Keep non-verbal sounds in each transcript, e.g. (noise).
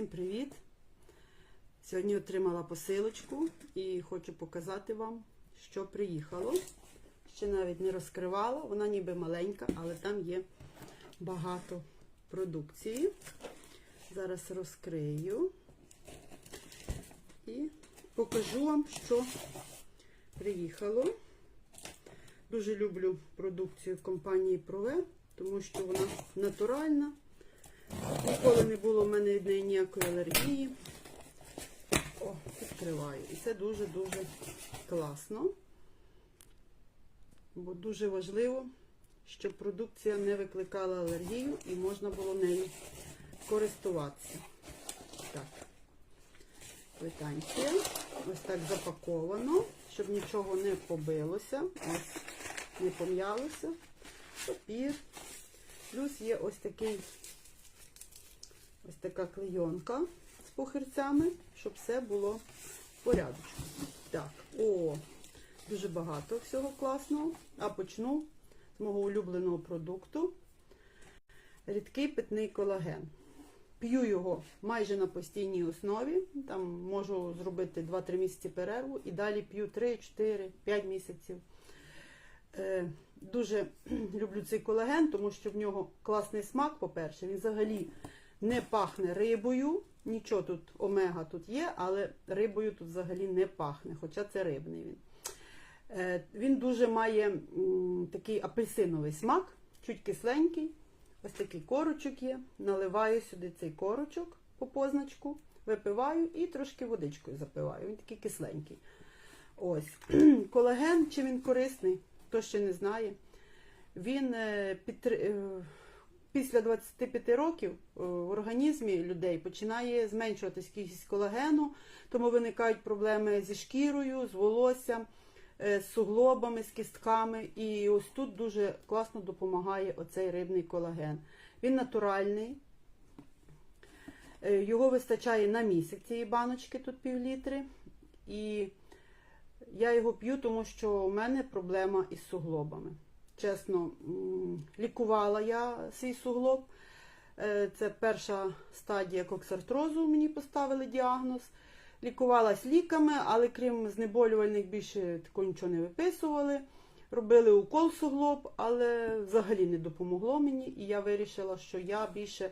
Всім привіт! Сьогодні отримала посилочку і хочу показати вам, що приїхало. Ще навіть не розкривала, вона ніби маленька, але там є багато продукції. Зараз розкрию і покажу вам, що приїхало. Дуже люблю продукцію компанії Прове, тому що вона натуральна. Ніколи не було в мене від неї ніякої алергії. О, відкриваю. І це дуже-дуже класно. Бо дуже важливо, щоб продукція не викликала алергію і можна було нею користуватися. Так, квитанція. Ось так запаковано, щоб нічого не побилося. Ось, не пом'ялося. Папір. Плюс є ось такий ось така клейонка з похирцями, щоб все було в порядку. Так, о, дуже багато всього класного. А почну з мого улюбленого продукту. Рідкий питний колаген. П'ю його майже на постійній основі. Там можу зробити 2-3 місяці перерву і далі п'ю 3, 4, 5 місяців. Е, Дуже (clears throat) люблю цей колаген, тому що в нього класний смак, по-перше, він взагалі не пахне рибою. Нічого тут омега тут є, але рибою тут взагалі не пахне, хоча це рибний він. Е, Він дуже має такий апельсиновий смак, чуть кисленький. Ось такий корочок є. Наливаю сюди цей корочок по позначку, випиваю і трошки водичкою запиваю. Він такий кисленький. Ось. (clears throat) Колаген, чи він корисний, хто ще не знає. Він е, підтр... е, після 25 років е, в організмі людей починає зменшуватись кількість колагену, тому виникають проблеми зі шкірою, з волоссям, е, з суглобами, з кістками. І ось тут дуже класно допомагає оцей рибний колаген. Він натуральний. Е, Його вистачає на місяць цієї баночки, тут пів літри. І я його п'ю, тому що у мене проблема із суглобами. Чесно, лікувала я свій суглоб. Е, Це перша стадія коксартрозу, мені поставили діагноз. Лікувалась ліками, але крім знеболювальних більше такого нічого не виписували. Робили укол суглоб, але взагалі не допомогло мені. І я вирішила, що я більше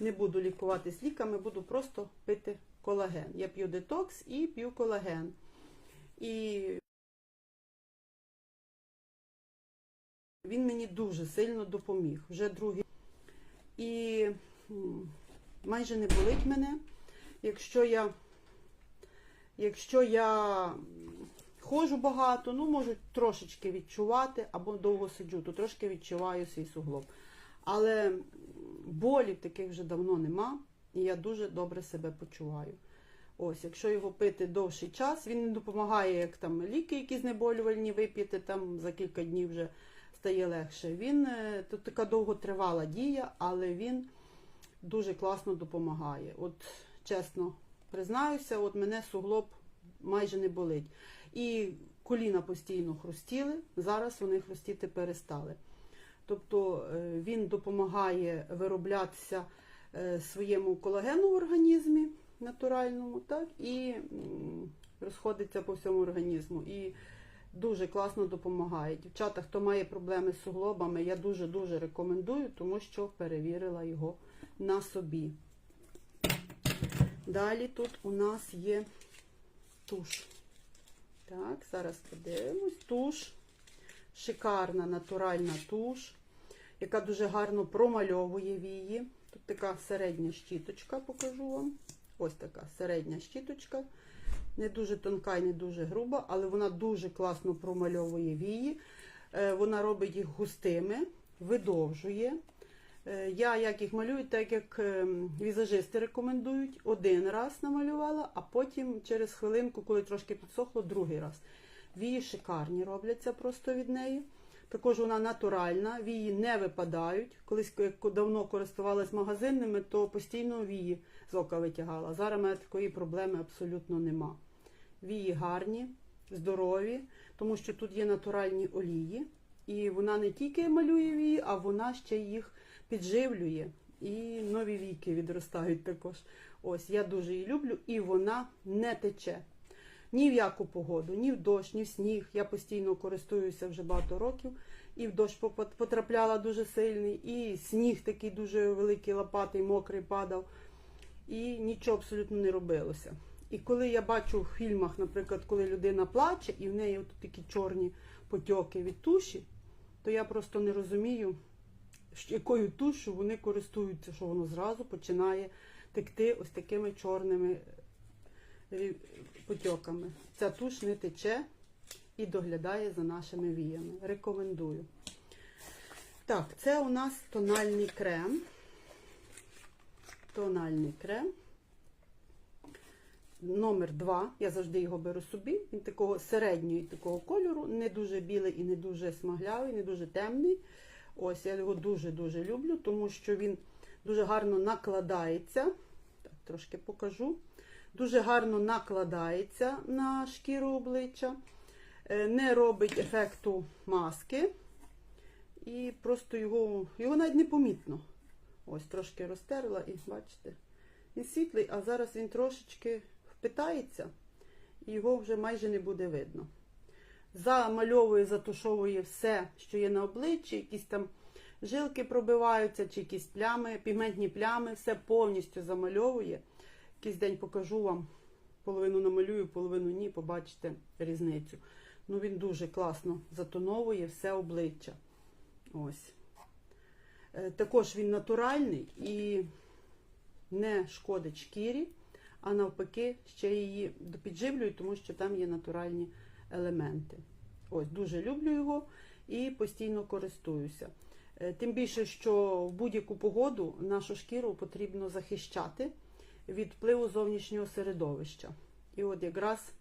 не буду лікуватись ліками, буду просто пити колаген. Я п'ю детокс і п'ю колаген. І він мені дуже сильно допоміг. Вже другий. І майже не болить мене. Якщо я, якщо я ходжу багато, ну можу трошечки відчувати, або довго сиджу, то трошки відчуваю свій суглоб. Але болів таких вже давно нема, і я дуже добре себе почуваю. Ось, якщо його пити довший час, він не допомагає, як там ліки, які знеболювальні вип'єте, там за кілька днів вже стає легше. Він е, тут така довготривала дія, але він дуже класно допомагає. От чесно признаюся, от мене суглоб майже не болить. І коліна постійно хрустіли, зараз вони хрустіти перестали. Тобто е, він допомагає вироблятися е, своєму колагену в організмі натуральному, так, і розходиться по всьому організму. І дуже класно допомагає. Дівчата, хто має проблеми з суглобами, я дуже-дуже рекомендую, тому що перевірила його на собі. Далі тут у нас є туш. Так, зараз подивимось. Туш. Шикарна натуральна туш, яка дуже гарно промальовує вії. Тут така середня щіточка, покажу вам. Ось така середня щіточка. Не дуже тонка і не дуже груба, але вона дуже класно промальовує вії. Е, Вона робить їх густими, видовжує. Е, Я як їх малюю, так як ем, візажисти рекомендують, один раз намалювала, а потім через хвилинку, коли трошки підсохло, другий раз. Вії шикарні робляться просто від неї. Також вона натуральна, вії не випадають. Колись як давно користувалась магазинними, то постійно вії з ока витягала. Зараз в мене такої проблеми абсолютно нема. Вії гарні, здорові, тому що тут є натуральні олії. І вона не тільки малює вії, а вона ще їх підживлює. І нові віки відростають також. Ось, я дуже її люблю, і вона не тече. Ні в яку погоду, ні в дощ, ні в сніг. Я постійно користуюся вже багато років. І в дощ потрапляла дуже сильний, і сніг такий дуже великий, лопатий, мокрий падав. І нічого абсолютно не робилося. І коли я бачу в фільмах, наприклад, коли людина плаче, і в неї от такі чорні потьоки від туші, то я просто не розумію, якою тушу вони користуються, що воно зразу починає текти ось такими чорними е, потьоками. Ця туш не тече і доглядає за нашими віями. Рекомендую. Так, це у нас тональний крем. Тональний крем. Номер 2. Я завжди його беру собі. Він такого середньої такого кольору, не дуже білий і не дуже смаглявий, не дуже темний. Ось я його дуже-дуже люблю, тому що він дуже гарно накладається. Так, трошки покажу. Дуже гарно накладається на шкіру обличчя, е, не робить ефекту маски. І просто його, його навіть не помітно. Ось трошки розтерла і бачите, він світлий, а зараз він трошечки впитається, і його вже майже не буде видно. Замальовує, затушовує все, що є на обличчі, якісь там жилки пробиваються, чи якісь плями, пігментні плями, все повністю замальовує. Якийсь день покажу вам, половину намалюю, половину ні, побачите різницю. Ну, він дуже класно затоновує все обличчя. Ось. Е, Також він натуральний і не шкодить шкірі, а навпаки, ще її підживлює, тому що там є натуральні елементи. Ось, дуже люблю його і постійно користуюся. Е, Тим більше, що в будь-яку погоду нашу шкіру потрібно захищати від впливу зовнішнього середовища. І от якраз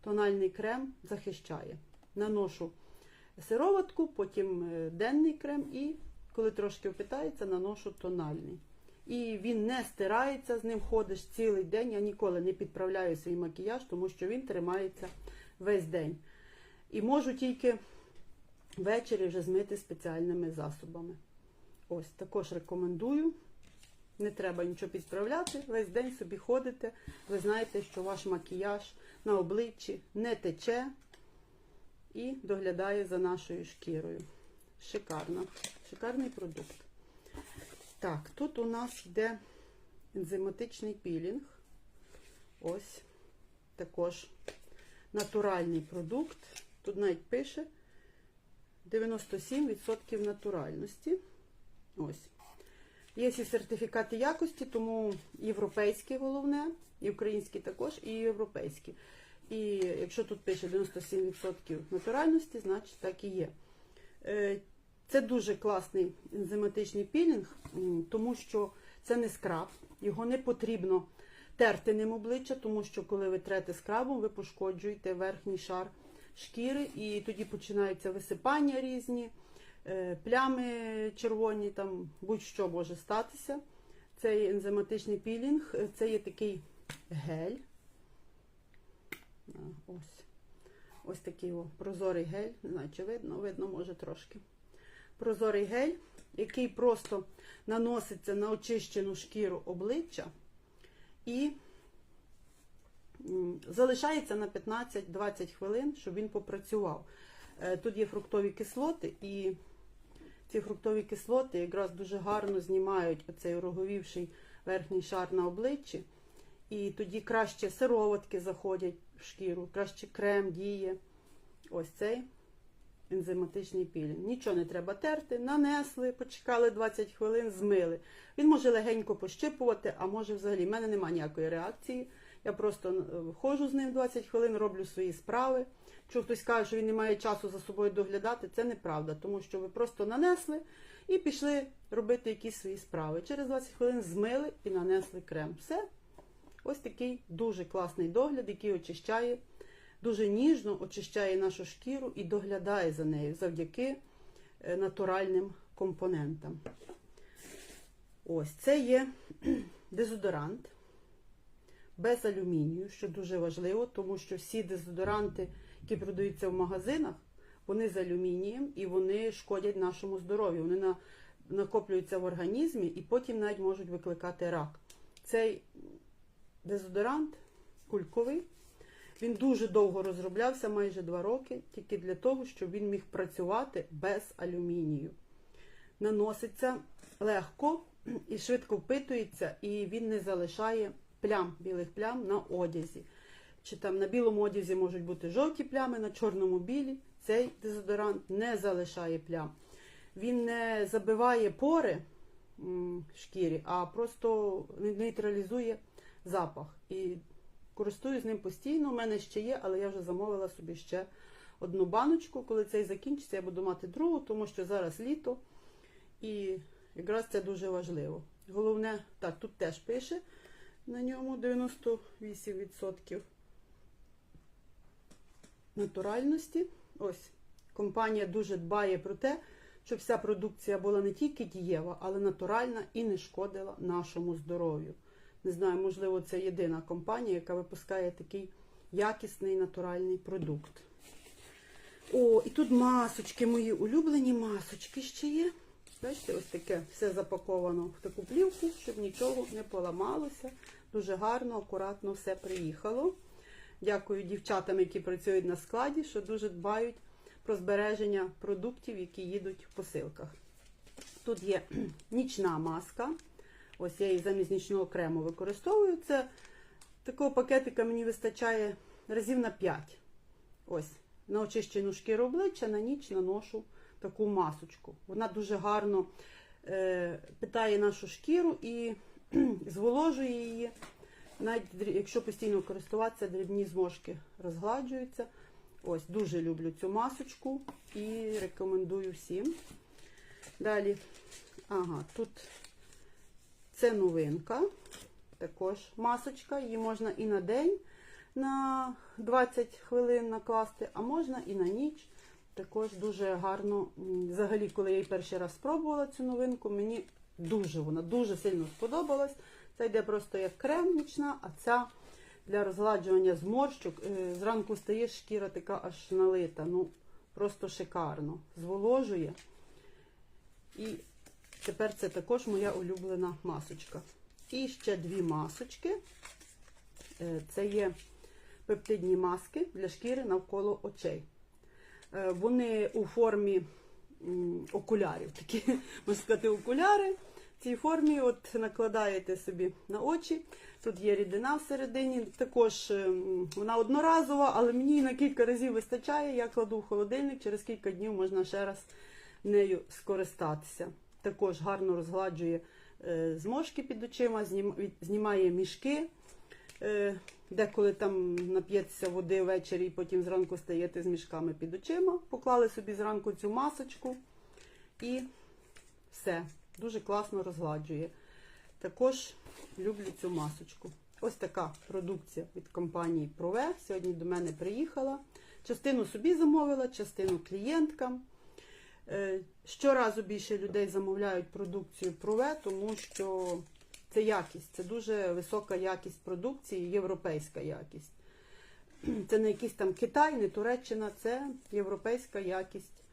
тональний крем захищає. Наношу сироватку, потім е, денний крем і, коли трошки впитається, наношу тональний. І він не стирається, з ним ходиш цілий день. Я ніколи не підправляю свій макіяж, тому що він тримається весь день. І можу тільки ввечері вже змити спеціальними засобами. Ось також рекомендую. Не треба нічого підправляти, весь день собі ходите. Ви знаєте, що ваш макіяж на обличчі не тече і доглядає за нашою шкірою. Шикарно. Шикарний продукт. Так, тут у нас йде ензиматичний пілінг. Ось також натуральний продукт. Тут навіть пише 97% натуральності. Ось. Є всі сертифікати якості, тому європейські головне, і українські також, і європейські. І якщо тут пише 97% натуральності, значить так і є. Це дуже класний ензиматичний пілінг, тому що це не скраб, його не потрібно терти ним обличчя, тому що коли ви трете скрабом, ви пошкоджуєте верхній шар шкіри, і тоді починаються висипання різні, е, плями червоні, там будь-що може статися. Цей ензиматичний пілінг, е, це є такий гель. Ось. Ось такий о, прозорий гель. Не знаю, чи видно, видно, може трошки. Прозорий гель, який просто наноситься на очищену шкіру обличчя і залишається на 15-20 хвилин, щоб він попрацював. Е, Тут є фруктові кислоти, і ці фруктові кислоти якраз дуже гарно знімають оцей роговівший верхній шар на обличчі. І тоді краще сироватки заходять в шкіру, краще крем діє. Ось цей ензиматичний пілінг. Нічого не треба терти, нанесли, почекали 20 хвилин, змили. Він може легенько пощипувати, а може взагалі. В мене немає ніякої реакції. Я просто е, ходжу з ним 20 хвилин, роблю свої справи. Якщо хтось каже, що він не має часу за собою доглядати, це неправда, тому що ви просто нанесли і пішли робити якісь свої справи. Через 20 хвилин змили і нанесли крем. Все. Ось такий дуже класний догляд, який очищає, дуже ніжно очищає нашу шкіру і доглядає за нею завдяки е, натуральним компонентам. Ось це є (clears throat) дезодорант без алюмінію, що дуже важливо, тому що всі дезодоранти, які продаються в магазинах, вони з алюмінієм і вони шкодять нашому здоров'ю. Вони на накоплюються в організмі і потім навіть можуть викликати рак. Цей дезодорант кульковий. Він дуже довго розроблявся, майже 2 роки, тільки для того, щоб він міг працювати без алюмінію. Наноситься легко і швидко впитується, і він не залишає плям, білих плям на одязі. Чи там на білому одязі можуть бути жовті плями, на чорному білі. Цей дезодорант не залишає плям. Він не забиває пори шкірі, а просто нейтралізує запах. І користуюсь ним постійно. У мене ще є, але я вже замовила собі ще одну баночку. Коли цей закінчиться, я буду мати другу, тому що зараз літо. І якраз це дуже важливо. Головне, так, тут теж пише на ньому 98% натуральності. Ось компанія дуже дбає про те, щоб вся продукція була не тільки дієва, але натуральна і не шкодила нашому здоров'ю. Не знаю, можливо, це єдина компанія, яка випускає такий якісний натуральний продукт. О, і тут масочки, мої улюблені масочки ще є. Бачите, ось таке все запаковано в таку плівку, щоб нічого не поламалося. Дуже гарно, акуратно все приїхало. Дякую дівчатам, які працюють на складі, що дуже дбають про збереження продуктів, які їдуть в посилках. Тут є (clears throat) нічна маска. Ось я її замість нічного крему використовую. Це такого пакетика мені вистачає разів на 5. Ось, на очищену шкіру обличчя на ніч наношу таку масочку. Вона дуже гарно е, питає нашу шкіру і (clears throat) зволожує її. Навіть якщо постійно користуватися, дрібні зморшки розгладжуються. Ось, дуже люблю цю масочку і рекомендую всім. Далі, ага, тут це новинка. Також масочка. Її можна і на день на 20 хвилин накласти, а можна і на ніч. Також дуже гарно. Взагалі, коли я її перший раз спробувала цю новинку, мені дуже вона дуже сильно сподобалась. Це йде просто як крем нічна, а ця для розгладжування зморщок. Е, Зранку стаєш, шкіра така аж налита. Ну, просто шикарно. Зволожує. І тепер це також моя улюблена масочка. І ще дві масочки. Е, Це є пептидні маски для шкіри навколо очей. Е, Вони у формі окулярів, такі, (laughs) можна сказати, окуляри. В цій формі от накладаєте собі на очі. Тут є рідина всередині. Також ем, вона одноразова, але мені на кілька разів вистачає. Я кладу в холодильник, через кілька днів можна ще раз нею скористатися. Також гарно розгладжує е, зморшки під очима, знімає мішки. Е, Деколи там нап'єтеся води ввечері і потім зранку стаєте з мішками під очима. Поклали собі зранку цю масочку і все. Дуже класно розгладжує. Також люблю цю масочку. Ось така продукція від компанії Прове. Сьогодні до мене приїхала. Частину собі замовила, частину клієнткам. Е, Щоразу більше людей замовляють продукцію Прове, тому що це якість, це дуже висока якість продукції, європейська якість. (clears throat) Це не якийсь там Китай, не Туреччина, це європейська якість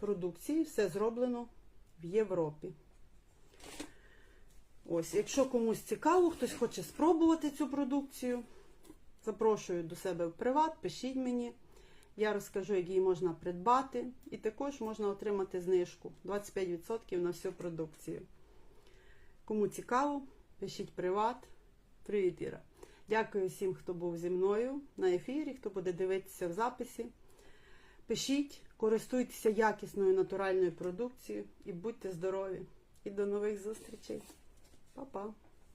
продукції. Все зроблено в Європі. Ось, якщо комусь цікаво, хтось хоче спробувати цю продукцію, запрошую до себе в приват, пишіть мені. Я розкажу, як її можна придбати. І також можна отримати знижку 25% на всю продукцію. Кому цікаво, пишіть приват. Привіт, Іра. Дякую всім, хто був зі мною на ефірі, хто буде дивитися в записі. Пишіть, користуйтеся якісною натуральною продукцією і будьте здорові. І до нових зустрічей. Па-па!